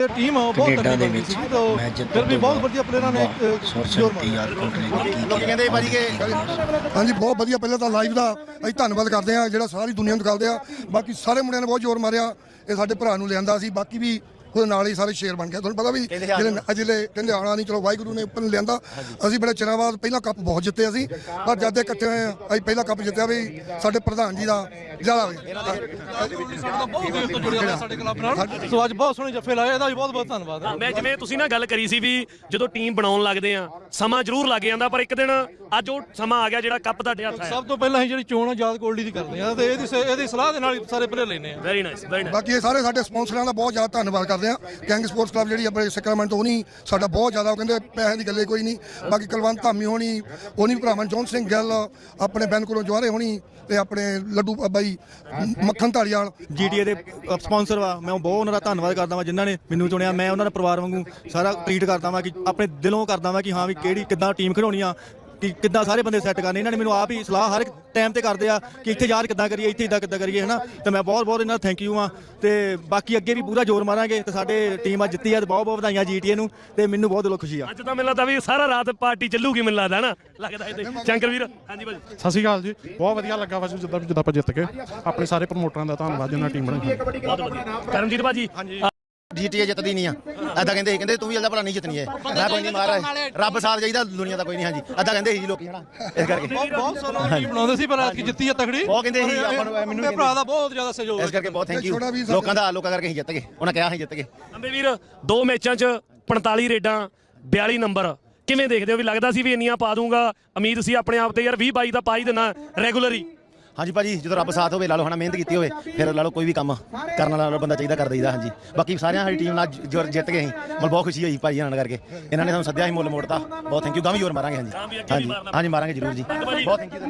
ਇਹ ਟੀਮ ਆ ਬਹੁਤ ਕੈਨੇਡਾ ਦੇ ਤਕੜੀ ਵਿੱਚ ਮੈਚ ਫਿਰ ਵੀ ਬਹੁਤ ਵਧੀਆ ਪਲੇਅਰਾਂ ਨੇ ਜੋਰ ਸ਼ਕਤੀ ਯਾਰ ਕੋਟਲੀ ਨੇ ਕੀ ਲੋਕੀ ਕਹਿੰਦੇ ਭਾਜੀ ਕਿ ਹਾਂਜੀ ਬਹੁਤ ਵਧੀਆ ਪਹਿਲਾਂ ਤਾਂ ਲਾਈਵ ਦਾ ਅਸੀਂ ਧੰਨਵਾਦ ਕਰਦੇ ਹਾਂ ਜਿਹੜਾ ਸਾਰੀ ਦੁਨੀਆ ਨੂੰ ਦਿਖਾਉਂਦੇ ਆ। ਬਾਕੀ ਸਾਰੇ ਮੁੰਡਿਆਂ ਨੇ ਬਹੁਤ ਜ਼ੋਰ ਮਾਰਿਆ ਇਹ ਸਾਡੇ ਭਰਾ ਨੂੰ ਲਿਆਂਦਾ ਸੀ ਬਾਕੀ ਵੀ ਉਹਦੇ ਨਾਲ ਹੀ ਸਾਰੇ ਸ਼ੇਰ ਬਣ ਗਏ। ਤੁਹਾਨੂੰ ਪਤਾ ਵੀ ਜਿਹੜੇ ਅਜਲੇ ਕਹਿੰਦੇ ਆਣਾ ਨਹੀਂ ਚਲੋ ਵਾਹਿਗੁਰੂ ਨੇ ਉੱਪਰ ਲਿਆਂਦਾ। ਅਸੀਂ ਬੜੇ ਚਿਰਾਂ ਬਾਅਦ ਪਹਿਲਾ ਕੱਪ ਬਹੁਤ ਜਿੱਤੇ ਅਸੀਂ ਪਰ ਜਦ ਦੇ ਇਕੱਠੇ ਹੋਏ ਆ ਅਸੀਂ ਪਹਿਲਾ ਕੱਪ ਜਿੱਤਿਆ ਵੀ ਸਾਡੇ ਪ੍ਰਧਾਨ ਜੀ ਦਾ ਜ਼ਿਆਦਾ ਹੋਵੇ ਸਾਡਾ ਕਲੱਬ ਨਾਲ। ਸੋ ਅੱਜ ਬਹੁਤ ਸੋਹਣੇ ਜੱਫੇ ਲਾਏ ਇਹਦਾ ਵੀ ਬਹੁਤ ਬਹੁਤ ਧੰਨਵਾਦ। ਹਾਂ, ਮੈਂ ਜਿਵੇਂ ਤੁਸੀਂ ਨਾ ਗੱਲ ਕਰੀ ਸੀ ਵੀ ਜਦੋਂ ਟੀਮ ਬਣਾਉਣ ਲੱਗਦੇ ਆ ਸਮਾਂ ਜ਼ਰੂਰ ਲੱਗ ਜਾਂਦਾ ਪਰ ਇੱਕ ਦਿਨ ਅੱਜ ਉਹ ਸਮਾਂ ਆ ਗਿਆ ਜਿਹੜਾ ਕੱਪ ਤੁਹਾਡੇ ਹੱਥ ਆਇਆ। ਸਭ ਤੋਂ ਪਹਿਲਾਂ ਅਸੀਂ ਜਿਹੜੀ ਚੋਣ ਆ ਯਾਦ ਕੋਲਡੀ ਦੀ ਕਰਦੇ ਆ। ਤੇ ਇਹਦੀ ਇਹਦੀ ਸਲਾਹ ਦੇ ਨਾਲ ਹੀ ਸਾਰੇ ਪਲੇਅਰ ਲੈਨੇ ਆ। ਵੈਰੀ ਨਾਈਸ ਵੈਰੀ ਨਾਈਸ ਬਾਕੀ ਇਹ ਸਾਰੇ ਸਾਡੇ ਸਪਾਂਸਰਾਂ ਦਾ ਬਹੁਤ ਜ਼ਿਆਦਾ ਧੰਨਵਾਦ ਕਰਦੇ ਹਾਂ ਗੈਂਗ ਸਪੋਰਟਸ ਕਲੱਬ ਜਿਹੜੀ ਆਪਣੇ ਸੈਕਰਾਮੈਂਟ ਉਹ ਨਹੀਂ, ਸਾਡਾ ਬਹੁਤ ਜ਼ਿਆਦਾ, ਉਹ ਕਹਿੰਦੇ ਪੈਸਿਆਂ ਦੀ ਗੱਲੇ ਕੋਈ ਨਹੀਂ। ਬਾਕੀ ਕੁਲਵੰਤ ਧਾਮੀ ਹੋਣੀ, ਉਹ ਨਹੀਂ, ਭਰਾਵਾਂ ਜੌਨ ਸਿੰਘ ਗਿੱਲ, ਆਪਣੇ ਬੈਨ ਕੋਲੋਂ ਜਵਾਰੇ ਹੋਣੀ ਤੇ ਆਪਣੇ ਲੱਡੂ ਬਾਈ ਮੱਖਣ ਢਾਲੀਵਾਲ ਜੀਟੀਏ ਦੇ ਸਪਾਂਸਰ ਵਾ। ਮੈਂ ਬਹੁਤ ਉਹਨਾਂ ਦਾ ਧੰਨਵਾਦ ਕਰਦਾ ਵਾਂ, ਜਿਨ੍ਹਾਂ ਨੇ ਮੈਨੂੰ ਚੁਣਿਆ। ਮੈਂ ਉਹਨਾਂ ਦਾ ਪਰਿਵਾਰ ਵਾਂਗੂ ਸਾਰਾ ਟ੍ਰੀਟ ਕਰਦਾ ਵਾਂ ਕਿ ਆਪਣੇ ਦਿਲੋਂ ਕਰਦਾ ਵਾਂ ਕਿ ਹਾਂ ਵੀ ਕਿਹੜੀ, ਕਿੱਦਾਂ ਟੀਮ ਖਿਡਾਉਣੀ ਆ। ਕਿ ਕਿੱਦਾਂ ਸਾਰੇ ਬੰਦੇ ਸੈੱਟ ਕਰਨੇ ਇਹਨਾਂ ਨੇ ਮੈਨੂੰ ਆਪ ਹੀ ਸਲਾਹ ਹਰ ਇੱਕ ਟਾਈਮ ਤੇ ਕਰਦੇ ਆ ਕਿ ਇੱਥੇ ਯਾਰ ਕਿੱਦਾਂ ਕਰੀਏ ਇੱਥੇ ਇਦਾਂ ਕਿੱਦਾਂ ਕਰੀਏ ਹਨਾ? ਤੇ ਮੈਂ ਬਹੁਤ ਬਹੁਤ ਇਹਨਾਂ ਦਾ ਥੈਂਕ ਯੂ ਆ। ਤੇ ਬਾਕੀ ਅੱਗੇ ਵੀ ਪੂਰਾ ਜ਼ੋਰ ਮਾਰਾਂਗੇ ਤੇ ਸਾਡੇ ਟੀਮ ਆ ਜਿੱਤੀ ਆ ਤੇ ਬਹੁਤ ਬਹੁਤ ਵਧਾਈਆਂ ਜੀਟੀਏ ਨੂੰ ਤੇ ਮੈਨੂੰ ਬਹੁਤ ਦਿਲੋਂ ਖੁਸ਼ੀ ਆ। ਅੱਜ ਤਾਂ ਮੈਨੂੰ ਲੱਗਦਾ ਵੀ ਸਾਰਾ ਰਾਤ ਪਾਰਟੀ ਚੱਲੂਗੀ ਮੈਨੂੰ ਲੱਗਦਾ ਨਾ ਲੱਗਦਾ ਇਹ ਤੇ ਸ਼ੰਕਰ ਵੀਰ ਹਾਂਜੀ ਭਾਜੀ। ਸਤਿ ਸ਼੍ਰੀ ਅਕਾਲ ਜੀ। ਬਹੁਤ ਵਧੀਆ ਲੱਗਾ ਵਾ ਜੀ ਜਿੱਦਾਂ ਜਿੱਦਾਂ ਆਪਾਂ ਜਿੱਤ ਕੇ ਆਪਣੇ ਸਾਰੇ ਪ੍ਰਮੋਟਰਾਂ ਦਾ ਧੰਨਵਾਦ ਜਿਨ੍ਹਾਂ ਟੀਮ ਬਣਾਈ ਬਹੁਤ ਵਧੀਆ। ਕਰਮਜੀਤ ਭਾਜੀ ਜੀਟੀਏ ਜਿੱਤਦੀ ਨਹੀਂ ਆ। ਐਦਾਂ ਕਹਿੰਦੇ ਸੀ ਕਹਿੰਦੇ ਤੂੰ ਵੀ ਜਲਦਾ ਭਲਾ ਨਹੀਂ ਜਿੱਤਣੀ ਹੈ ਮੈਂ ਕੋਈ ਨਹੀਂ ਮਾਰਾ ਰੱਬ ਸਾਥ ਜਾਈਦਾ ਦੁਨੀਆ ਦਾ ਕੋਈ ਨਹੀਂ ਹਾਂਜੀ। ਐਦਾਂ ਕਹਿੰਦੇ ਸੀ ਜੀ ਲੋਕੀ ਹਨਾ। ਇਸ ਕਰਕੇ। ਬਹੁਤ ਸੋਹਣਾ ਟੀਮ ਬਣਾਉਂਦੇ ਸੀ ਪਰ ਅੱਜ ਜਿੱਤੀ ਆ ਤਕੜੀ। ਬਹੁਤ ਕਹਿੰਦੇ ਸੀ, ਆਪਾਂ ਨੂੰ- ਮੈਨੂੰ ਇਹ ਭਰਾ ਦਾ ਬਹੁਤ ਜ਼ਿਆਦਾ ਸਹਿਯੋਗ ਇਸ ਕਰਕੇ ਬਹੁਤ ਥੈਂਕ ਯੂ ਲੋਕਾਂ ਦਾ ਲੋਕਾਂ ਕਰਕੇ ਅਸੀਂ ਜਿੱਤ ਗਏ। ਉਹਨਾਂ ਕਿਹਾ ਅਸੀਂ ਜਿੱਤ ਗਏ। ਅੰਬੇ ਵੀਰ ਦੋ ਮੈਚਾਂ 'ਚ 45 ਰੇਡਾਂ 42 ਨੰਬਰ। ਕਿਵੇਂ ਦੇਖਦੇ ਹੋ? ਵੀ ਲੱਗਦਾ ਸੀ ਵੀ ਇੰਨੀਆਂ ਪਾ ਦੂੰਗਾ। ਉਮੀਦ ਸੀ ਆਪਣੇ ਆਪ ਤੇ ਯਾਰ 20 22 ਦਾ ਪਾ ਹੀ ਦੇਣਾ ਰੈਗੂਲਰ ਹੀ ਹਾਂਜੀ ਭਾਜੀ, ਜਦੋਂ ਰੱਬ ਸਾਥ ਹੋਵੇ ਲਾ ਲਓ ਹਨਾ, ਮਿਹਨਤ ਕੀਤੀ ਹੋਵੇ, ਫਿਰ ਲਾ ਲਓ ਕੋਈ ਵੀ ਕੰਮ ਕਰਨ ਵਾਲਾ ਬੰਦਾ ਚਾਹੀਦਾ, ਕਰ ਦਈਦਾ, ਹਾਂਜੀ। ਬਾਕੀ ਸਾਰਿਆਂ ਸਾਡੀ ਟੀਮ ਨਾਲ ਜੁਰ ਜਿੱਤ ਗਏ ਅਸੀਂ, ਮਤਲਬ ਬਹੁਤ ਖੁਸ਼ੀ ਹੋਈ ਭਾਜੀ ਇਹਨਾਂ ਨਾਲ ਕਰਕੇ। ਇਹਨਾਂ ਨੇ ਸਾਨੂੰ ਸੱਦਿਆ ਸੀ ਮੁੱਲ ਮੋੜਤਾ ਬਹੁਤ ਥੈਂਕ ਯੂ ਗਾਂ ਵੀ ਜ਼ੋਰ ਮਾਰਾਂਗੇ, ਹਾਂਜੀ। ਹਾਂਜੀ ਹਾਂਜੀ, ਮਾਰਾਂਗੇ ਜ਼ਰੂਰ ਜੀ। ਬਹੁਤ ਥੈਂਕ ਯੂ